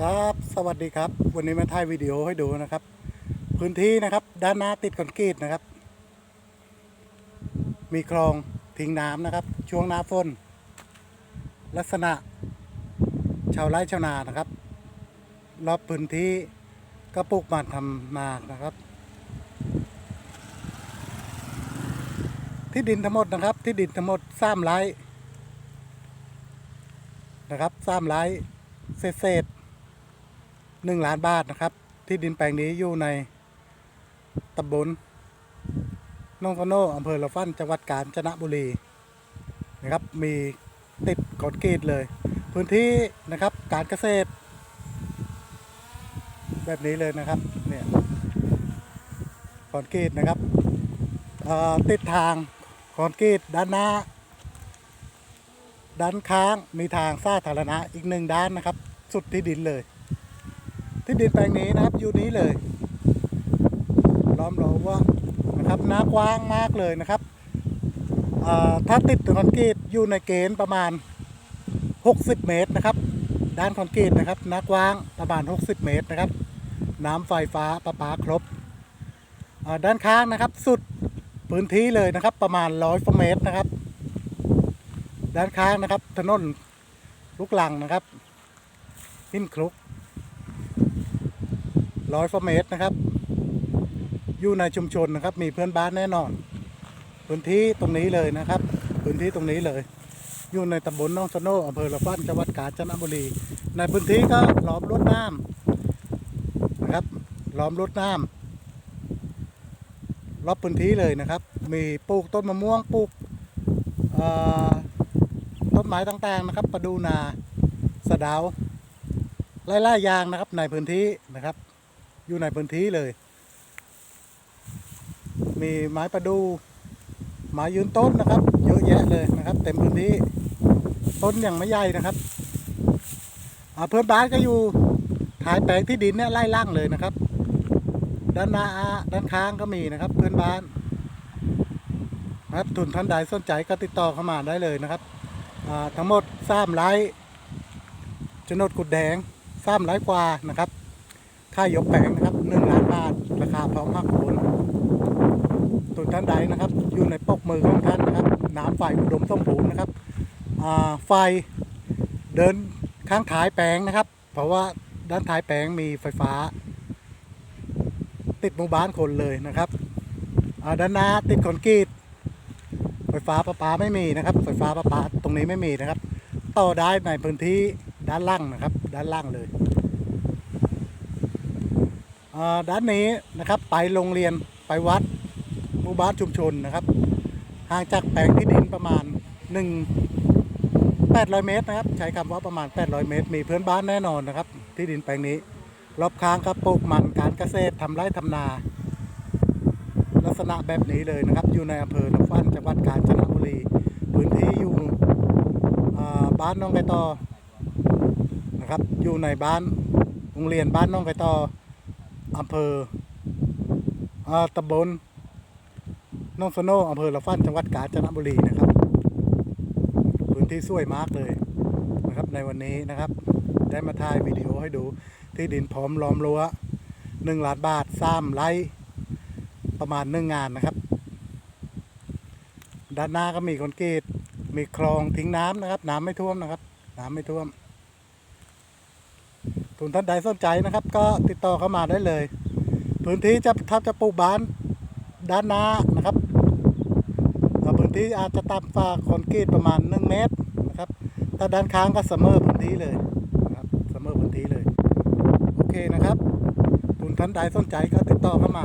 ครับสวัสดีครับ วันนี้มาถ่ายวิดีโอให้ดูนะครับ พื้นที่นะครับ ด้านหน้าติดคอนกรีตนะครับ มีคลองทิ้งน้ำนะครับ ช่วงหน้าฝนลักษณะ ชาวไร่ชาวนานะครับ รอบพื้นที่ก็ปลูกมันทำนานะครับ ที่ดินทั้งหมดนะครับ ที่ดินทั้งหมดสามไร่นะครับสามไร่เศษเศษ หนึ่งล้านบาทนะครับ ที่ดินแปลงนี้อยู่ในตำบลนองโนอำเภอละฟันจังหวัดกาญจนบุรีนะครับ มีติดคอนกรีตเลย พื้นที่นะครับการเกษตร แบบนี้เลยนะครับเนี่ยคอนกรีตนะครับติดทางคอนกรีตด้านหน้า ด้านข้างมีทางสาธารณะอีกหนึ่งด้านนะครับ สุดที่ดินเลย ที่ดินแปลงนี้นะครับอยู่นี้เลยล้อมรอบว่านะครับน้ากว้างมากเลยนะครับถ้าติดคอนกรีตอยู่ในเกณฑ์ประมาณ 60 เมตรนะครับ ด้านคอนกรีตนะครับน้ากว้างประมาณ 60 เมตรนะครับ น้ำไฟฟ้าประปาครบด้านข้างนะครับสุดพื้นที่เลยนะครับ ประมาณร้อยเมตรนะครับ ด้านข้างนะครับถนนลูกลังนะครับหินคลุก ร้อยเมตรนะครับ อยู่ในชุมชนนะครับ มีเพื่อนบ้านแน่นอน พื้นที่ตรงนี้เลยนะครับ พื้นที่ตรงนี้เลย อยู่ในตำบลน้องสโนอำเภอละฟันจังหวัดกาญจนบุรี ในพื้นที่ก็ล้อมรดน้ำนะครับ ล้อมรดน้ำรอบพื้นที่เลยนะครับ มีปลูกต้นมะม่วงปลูกต้นไม้ต่างๆนะครับ ประดูนาสะเดาวไล่ๆยางนะครับในพื้นที่นะครับ อยู่ในพื้นที่เลย มีไม้ประดูไม้ยืนต้นนะครับ เยอะแยะเลยนะครับ เต็มพื้นที่ต้นอย่างไม่ใหญ่นะครับอ่าเพื่อนบ้านก็อยู่ถ่ายแปลงที่ดินเนี่ยไล่ล่างเลยนะครับ ด้านหน้าด้านข้างก็มีนะครับ เพื่อนบ้านนะครับทุนท่านใดสนใจก็ติดต่อเข้ามาได้เลยนะครับอ่าทั้งหมดสามไร่โฉนดกุดแดงสามไร่กว่านะครับ ค่ายกแปลงนะครับหนึ่งล้านบาท ราคาพร้อมหักโอนทุนท่านใดนะครับ อยู่ในปกมือของท่านนะครับ น้ำไฟอุดมสมบูรณ์นะครับไฟเดินข้างท้ายแปลงนะครับ เพราะว่าด้านท้ายแปลงมีไฟฟ้า ติดหมู่บ้านคนเลยนะครับด้านหน้าติดคอนกรีตไฟฟ้าประปาไม่มีนะครับ ไฟฟ้าประปาตรงนี้ไม่มีนะครับ ต่อได้ในพื้นที่ด้านล่างนะครับ ด้านล่างเลย ด้านนี้นะครับไปโรงเรียนไปวัดหมู่บ้านชุมชนนะครับ ห่างจากแปลงที่ดินประมาณ 1 800 เมตรนะครับ ใช้คำว่าประมาณ 800 เมตร มีเพื่อนบ้านแน่นอนนะครับ ที่ดินแปลงนี้ รอบข้างก็ปลูกมันการเกษตรทำไร่ทำนา ลักษณะแบบนี้เลยนะครับ อยู่ในอำเภอลำฟันจังหวัดกาญจนบุรีพื้นที่อยู่อ่าบ้านน้องไก่ตอนะครับ อยู่ในบ้านโรงเรียนบ้านน้องไก่ตอ อำเภออตำบลน้องสโนอำเภอละฟันจังหวัดกาญจนบุรีนะครับ พื้นที่สวยมากเลยนะครับในวันนี้นะครับ ได้มาถ่ายวิดีโอให้ดูที่ดินพร้อมล้อมรั้วหนึ่งล้านบาทสามไร่ประมาณหนึ่งงานนะครับ ด้านหน้าก็มีคอนกรีตมีคลองทิ้งน้ำนะครับ น้ำไม่ท่วมนะครับ น้ำไม่ท่วม ทุนท่านใดสนใจนะครับ ก็ติดต่อเข้ามาได้เลย พื้นที่จะถ้าจะปลูกบ้านด้านหน้านะครับพื้นที่อาจจะตามฝาคอนกรีตประมาณ 1 เมตรนะครับถ้าด้านข้างก็เสมอพื้นที่เลยนะครับเสมอพื้นที่เลย โอเคนะครับทุนท่านใดสนใจก็ติดต่อเข้ามา